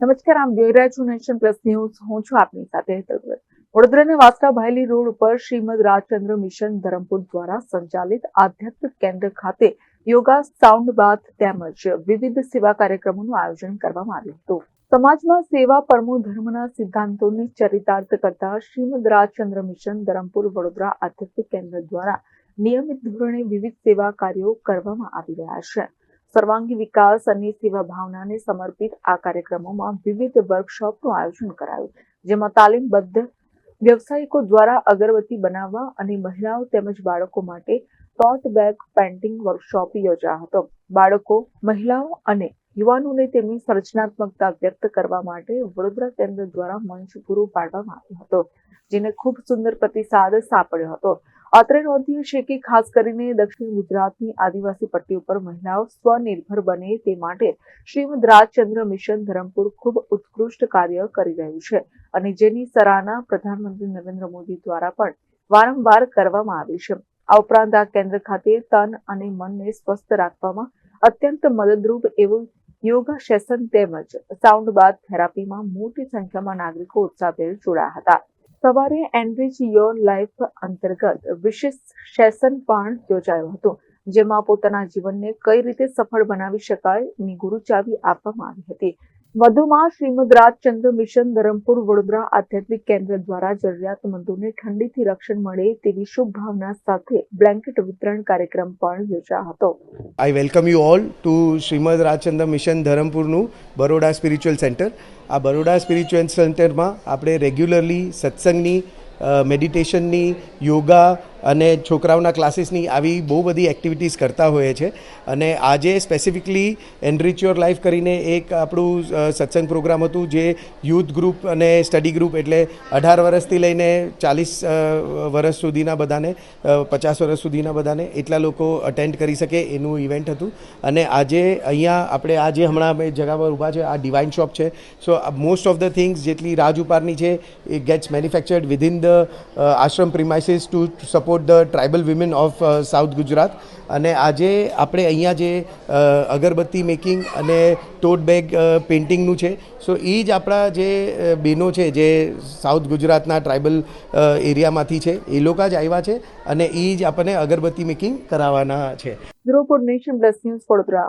નમસ્કાર, આમ જોઈ રહ્યા નેશન પ્લસ ન્યૂઝ. હું છું આપની સાથે હેતલગર. વડોદરાના વાસ્તા ભાયલી રોડ ઉપર શ્રીમદ રાજચંદ્ર મિશન ધરમપુર દ્વારા સંચાલિત આધ્યાત્મિક કેન્દ્ર ખાતે યોગા, સાઉન્ડ બાથ તેમજ વિવિધ સેવા કાર્યક્રમોનું આયોજન કરવામાં આવ્યું હતું. સમાજમાં સેવા પરમો ધર્મના સિદ્ધાંતોને ચરિતાર્થ કરતા શ્રીમદ રાજચંદ્ર મિશન ધરમપુર વડોદરા આધ્યાત્મિક કેન્દ્ર દ્વારા નિયમિત ધોરણે વિવિધ સેવા કાર્યો કરવામાં આવી રહ્યા છે. સર્વાંગી વિકાસ અને સેવા ભાવનાને સમર્પિત આ કાર્યક્રમોમાં વિવિધ વર્કશોપનું આયોજન કરાયું, જેમાં તાલીમબદ્ધ વ્યવસાયિકો દ્વારા અગરબત્તી બનાવવા અને મહિલાઓ તેમજ બાળકો માટે ટોટ બેગ પેન્ટિંગ વર્કશોપ યોજાયો હતો. બાળકો, મહિલાઓ અને યુવાનોને તેમની સર્જનાત્મકતા વ્યક્ત કરવા માટે વડોદરા કેન્દ્ર દ્વારા મંચ પૂરું પાડવામાં આવ્યો હતો, જેને ખૂબ સુંદર પ્રતિસાદ સાંપડ્યો હતો. અત્રે નોંધ્યું છે કે ખાસ કરીને દક્ષિણ ગુજરાતની આદિવાસી પટ્ટી ઉપર મહિલાઓ સ્વનિર્ભર બને તે માટે શ્રીમદ રાજચંદ્ર મિશન ધરમપુર ખૂબ ઉત્કૃષ્ટ કાર્ય કરી રહ્યું છે અને જેની સરાહના પ્રધાનમંત્રી નરેન્દ્ર મોદી દ્વારા પણ વારંવાર કરવામાં આવી છે. આ ઉપરાંત આ કેન્દ્ર ખાતે તન અને મનને સ્વસ્થ રાખવામાં અત્યંત મદદરૂપ એવું યોગા સેશન તેમજ સાઉન્ડ બાદ થેરાપીમાં મોટી સંખ્યામાં નાગરિકો ઉત્સાહભેર જોડાયા હતા. સવારે એનરિચ યોર લાઈફ અંતર્ગત વિશેષ સેશન પણ યોજાયું હતું, જેમાં પોતાના જીવનને કઈ રીતે સફળ બનાવી શકાયની ગુરુચાવી આપવામાં આવી હતી. વધુમાં શ્રીમદ રાજચંદ્ર મિશન ધરમપુર વડોદરા આધ્યાત્મિક કેન્દ્ર દ્વારા જરૂરિયાતમંદોને ઠંડીથી રક્ષણ મળે તેવી શુભ ભાવના સાથે બ્લેન્કેટ વિતરણ કાર્યક્રમ પણ યોજાયો હતો. I welcome you all to Shrimad Rajchandra mission ધરમપુરનું Baroda spiritual centre આ બરોડા સ્પિરિચ્યુઅલ સેન્ટરમાં આપણે રેગ્યુલરલી સત્સંગની મેડિટેશનની યોગા અને છોકરાઓના ક્લાસીસની આવી બહુ બધી એક્ટિવિટીઝ કરતા હોઈએ છે. અને આજે સ્પેસિફિકલી એનરીચ યોર લાઈફ કરીને એક આપણું સત્સંગ પ્રોગ્રામ હતું જે યુથ ગ્રુપ અને સ્ટડી ગ્રુપ એટલે અઢાર વર્ષથી લઈને ચાલીસ વર્ષ સુધીના બધાને પચાસ વર્ષ સુધીના બધાને એટલા લોકો અટેન્ડ કરી શકે એનું ઇવેન્ટ હતું. અને આજે અહીંયા આપણે આજે હમણાં અમે જગા પર ઊભા છે, આ ડિવાઇન શોપ છે. So most of the things જેટલી રાજ ઉપારની છે, એ gets manufactured within the ashram premises to support the tribal women of south Gujarat અને આજે આપણે અહીંયા જે અગરબત્તી મેકિંગ અને ટોટ બેગ પેઇન્ટિંગનું છે સો એ જ આપણા જે બહેનો છે, જે સાઉથ ગુજરાતના ટ્રાઇબલ એરિયામાંથી છે, એ લોકો જ આવ્યા છે અને એ જ આપણને અગરબત્તી મેકિંગ કરાવવાના છે. ધ્રુવપુર નેશન પ્લસ વડોદરા